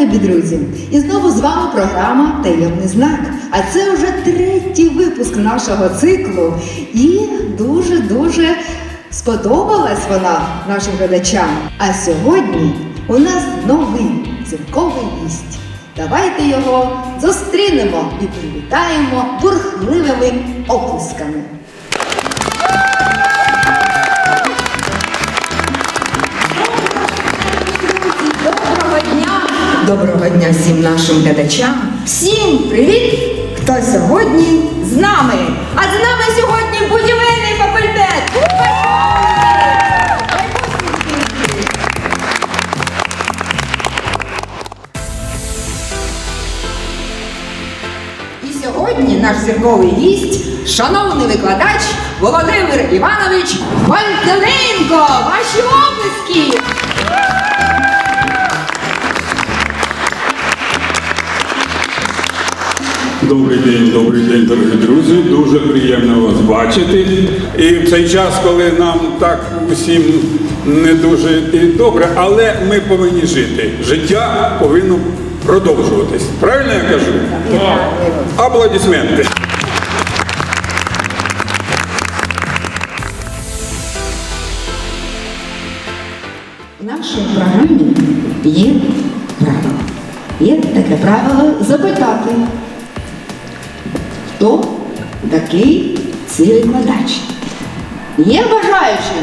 любі друзі! І знову з вами програма Таємний знак. А це вже третій випуск нашого циклу. І дуже-дуже сподобалась вона нашим глядачам. А сьогодні у нас новий зірковий гість. Давайте його зустрінемо і привітаємо бурхливими оплесками. Доброго дня всім нашим глядачам. Всім привіт! Хто сьогодні з нами? А з нами сьогодні будівельний факультет. І сьогодні наш зірковий гість, шановний викладач Володимир Іванович Пантеленко. Ваші оплески! Добрий день, добрий день, дорогі друзі. Дуже приємно вас бачити. І в цей час, коли нам так усім не дуже і добре, але ми повинні жити. Життя повинно продовжуватись. Правильно я кажу? Аплодисменти. В нашій програмі є правило. Є таке правило запитати, хто такий цей викладач. Є бажаючі?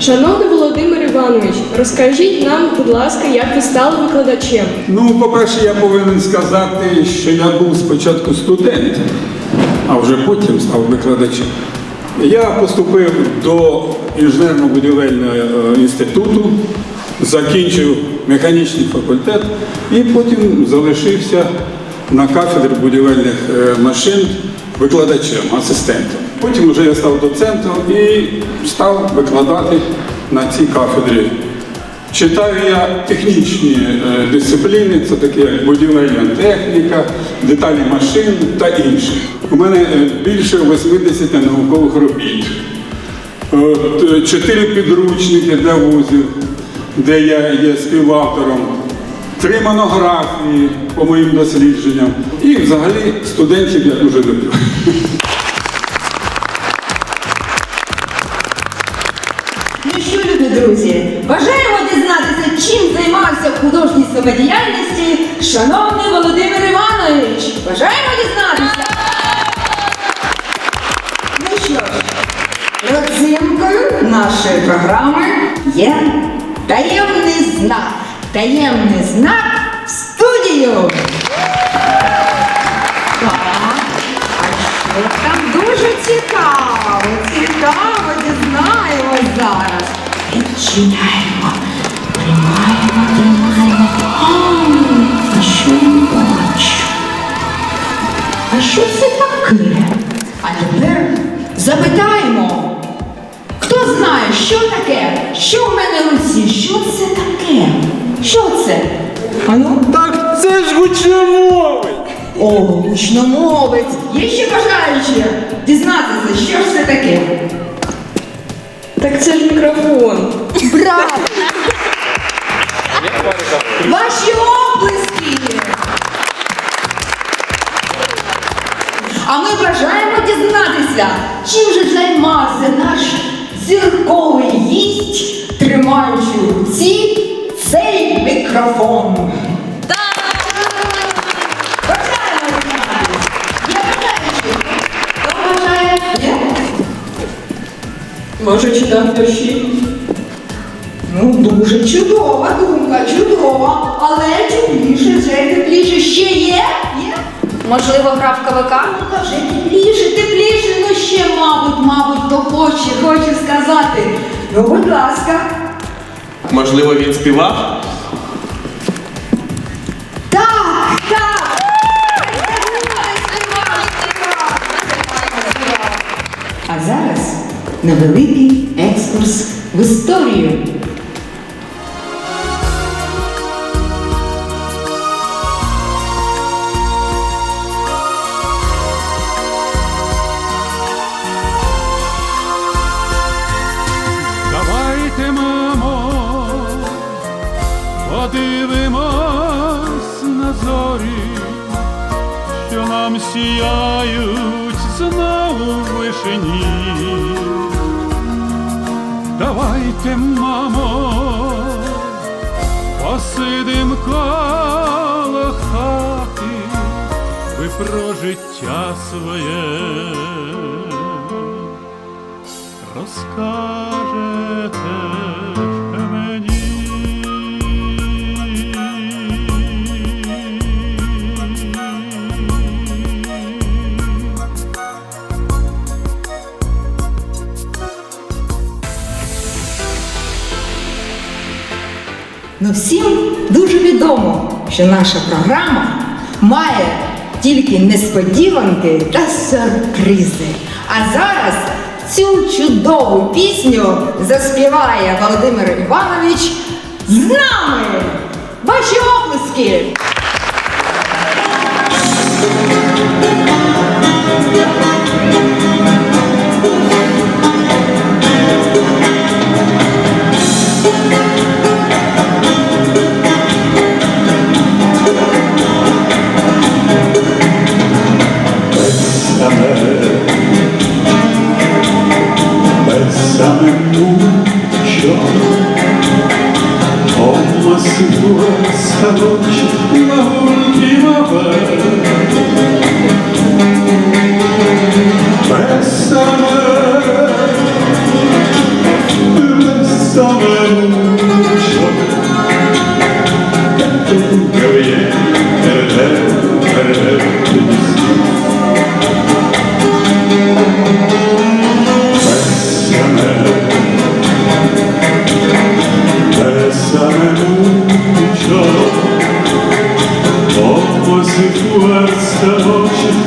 Шановний Володимир Іванович, розкажіть нам, будь ласка, як ви стали викладачем? Ну, по-перше, я повинен сказати, що я був спочатку студентом, а вже потім став викладачем. Я поступив до інженерно-будівельного е, інституту, закінчив механічний факультет і потім залишився на кафедрі будівельних е, машин викладачем, асистентом. Потім вже я став доцентом і став викладати на цій кафедрі. Читаю я технічні е, дисципліни, це такі як будівельна техніка, деталі машин та інше. У мене е, більше 80 наукових робіт. От, Чотири підручники для вузів, де я є співавтором, три монографії по моїм дослідженням. І взагалі студентів я дуже люблю. Ну що, любі друзі, бажаємо дізнатися, чим займався в художній самодіяльності шановний Володимир Іванович. Бажаємо дізнатися. Ну що ж, родзинкою нашої програми є таємний знак. Таємний знак в студію. Так, а що там дуже цікаво, цікаво дізнаємось зараз. Відчиняємо, тримаємо, тримаємо. А що я бачу? А що це таке? А тепер запитаємо, знає, що таке? Що в мене в руці? Що це таке? Що це? А ну? Так це ж гучномовець! О, гучномовець! Є ще бажаючі дізнатися, що ж це таке? Так це ж мікрофон. Браво! Ваші оплески! А ми бажаємо дізнатися, чим же займався наш зірковий гість, тримаючи в руці цей мікрофон. Може читав вірші? Ну, дуже чудова думка, чудова. Але тепліше, вже тепліше ще є? Є? Можливо, грав КВК? Ну, каже, тепліше, тепліше, ще, мабуть, мабуть, то хоче, хоче сказати. Ну, будь ласка. Можливо, він співав? Так, так. А зараз невеликий екскурс в історію. Подивимось на зорі, що нам сіяють знову в вишині. Давайте, мамо, посидим коло хати, ви про життя своє розкажете. Ну всім дуже відомо, що наша програма має тільки несподіванки та сюрпризи. А зараз цю чудову пісню заспіває Володимир Іванович з нами. Ваші оплески! words so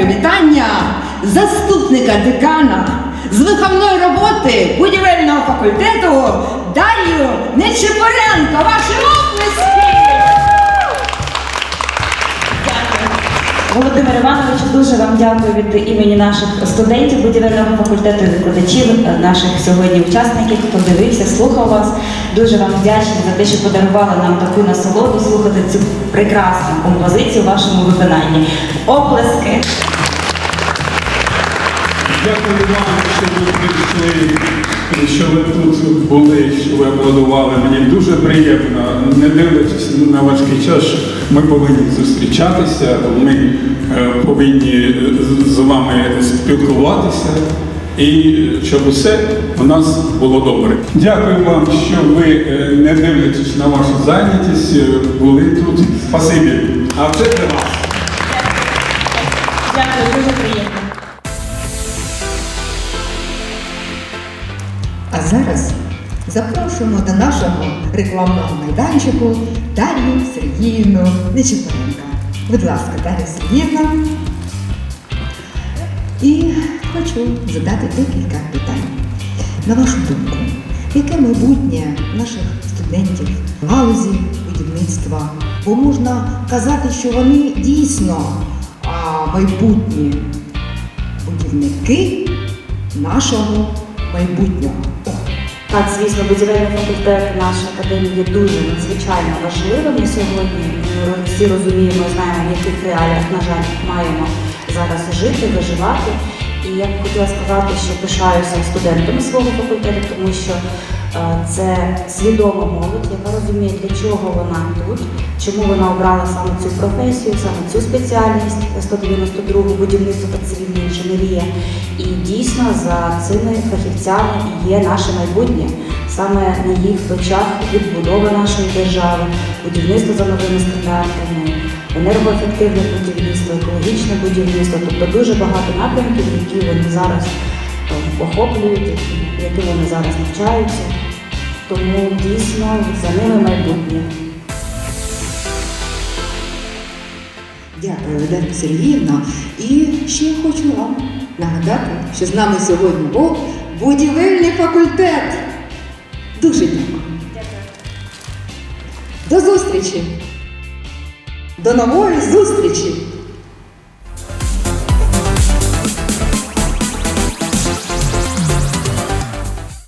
привітання заступника декана з виховної роботи будівельного факультету Дар'ю Нечипоренко. Ваші оплески! Володимир Іванович, дуже вам дякую від імені наших студентів будівельного факультету викладачів, наших сьогодні учасників, хто дивився, слухав вас. Дуже вам вдячні за те, що подарували нам таку насолоду слухати цю прекрасну композицію у вашому виконанні. Оплески! Дякую вам, що ви прийшли, що ви тут були, що ви аплодували. Мені дуже приємно, не дивлячись на важкий час, ми повинні зустрічатися, ми е, повинні з- з вами спілкуватися. І щоб усе у нас було добре. Дякую вам, що ви, е, не дивлячись на вашу зайнятість, е, були тут. Спасибі. А це для вас. Дякую, дуже приємно. А зараз запрошуємо до нашого рекламного майданчику Дар'ю Сергіївну Нечипоренко. Будь ласка, Дар'я Сергіївна. І хочу задати декілька питань. На вашу думку, яке майбутнє наших студентів в галузі будівництва? Бо можна казати, що вони дійсно майбутні будівники нашого майбутнього. Так, звісно, будівельний факультет нашої академії є дуже надзвичайно важливим на сьогодні. Ми всі розуміємо, знаємо, в яких реаліях, на жаль, маємо зараз жити, виживати. І я б хотіла сказати, що пишаюся студентами свого факультету, тому що це свідома молодь, яка розуміє, для чого вона тут, чому вона обрала саме цю професію, саме цю спеціальність 192 будівництво та цивільна інженерія. І дійсно за цими фахівцями є наше майбутнє. Саме на їх плечах відбудова нашої держави, будівництво за новими стандартами, енергоефективне будівництво, екологічне будівництво, тобто дуже багато напрямків, які вони зараз е, охоплюють, які- вони зараз навчаються. Тому дійсно за ними майбутнє. Дякую, Дар'я Сергіївна. І ще хочу вам нагадати, що з нами сьогодні був будівельний факультет. Дуже дякую. дякую. До зустрічі! До нової зустрічі!